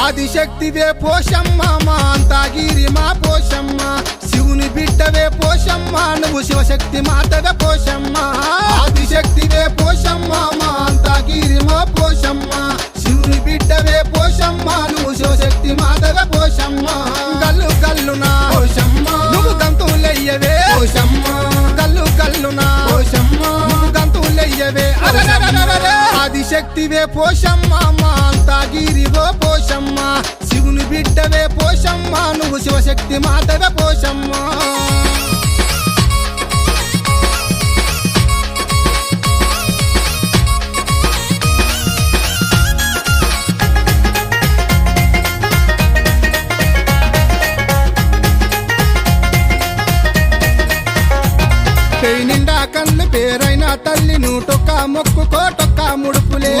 ఆదిశక్తివే పోషమ్మ మా అంతాగిరి మా పోషమ్మ. శివుని బిడ్డవే పోషమ్మ నువ్వు శివశక్తి మాతగా పోషమ్మ. శక్తివే పోషమ్మ మా అంతాగిరివో పోషమ్మ. శివుని బిడ్డవే పోషమ్మ నువ్వు శివశక్తి మాతవే పోషమ్మ. నిండా కళ్ళు పేరైన తల్లి నూటొక్క మొక్కు కోటొక్క ముడుపులే.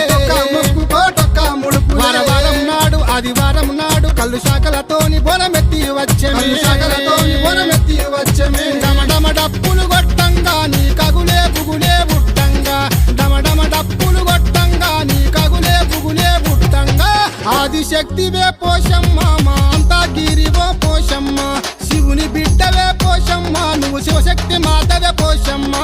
మొక్కు కోటొక్క ముడుపు వారం నాడు ఆదివారం నాడు కళ్ళు శాఖలతోని బొనమెత్తి వచ్చే శాఖలతోని బొనమెత్తి వచ్చే డమడమ డప్పులు కొట్టంగా నీ కగులే బుగులే బుట్టంగా. డమడమ డప్పులు కొట్టంగా నీ కగులే బుగులే బుట్టంగా. ఆదిశక్తివే పోషమ్మ మా అంతా గిరివో పోషమ్మ. శివుని బిడ్డవే పోషమ్మ నువ్వు శివశక్తి మాతవే పోషమ్మ.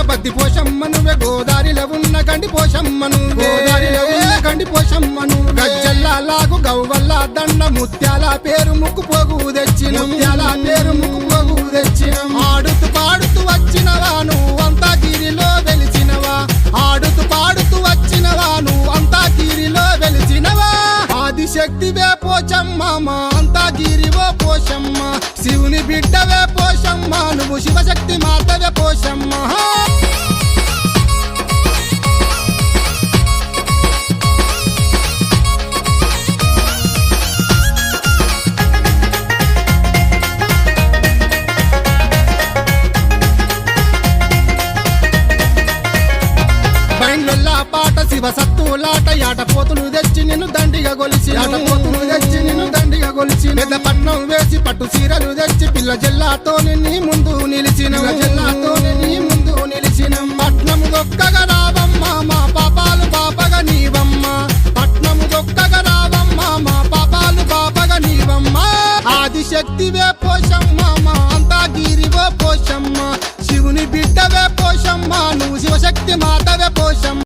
ఉన్న బద్ది పోషమ్మ నువ్వే గోదారిలో ఉన్న గండి పోషమ్మ నువ్వే. గోదారిలో ఉన్న గండి పోషమ్మ నువ్వు. గజ్జల్లా లాగు గవ్వల్ల దండ ముత్యాల పేరు ముక్కు పోగు తెచ్చిన. ముత్యాల పేరు ముక్కు పోగు తెచ్చిన. ఆడుతూ పాడుతూ వచ్చినవా నువ్వు అంతా గిరిలో వెలిచినవా? ఆడుతూ పాడుతూ వచ్చినవా నువ్వు అంతా గిరిలో వెలిచినవా? ఆదిశక్తివే పోచమ్మ మా అంతా గిరివో పోషమ్మ. శివుని బిడ్డవే పోషమ్మ నువ్వు శివశక్తి మాతవే పోషమ్మ. శివ సత్తులాట యాట పోతులు తెచ్చి నిన్ను దండిగా గొలిచి యాట పోతులు తెచ్చి నిన్ను దండిగా గొలిచి పెద్ద పట్నం వేసి పట్టు చీరలు తెచ్చి పిల్ల జిల్లాతో నీ ముందు నిలిచిన. జిల్లాతో నీ ముందు నిలిచిన. పట్నము దొక్కగా రావమ్మ మా పాపాలు పాపగా నీవమ్మ. పట్నము దొక్కగా రావమ్మ మా పాపాలు పాపగా నీవమ్మ. ఆదిశక్తివే పోషమ్మ.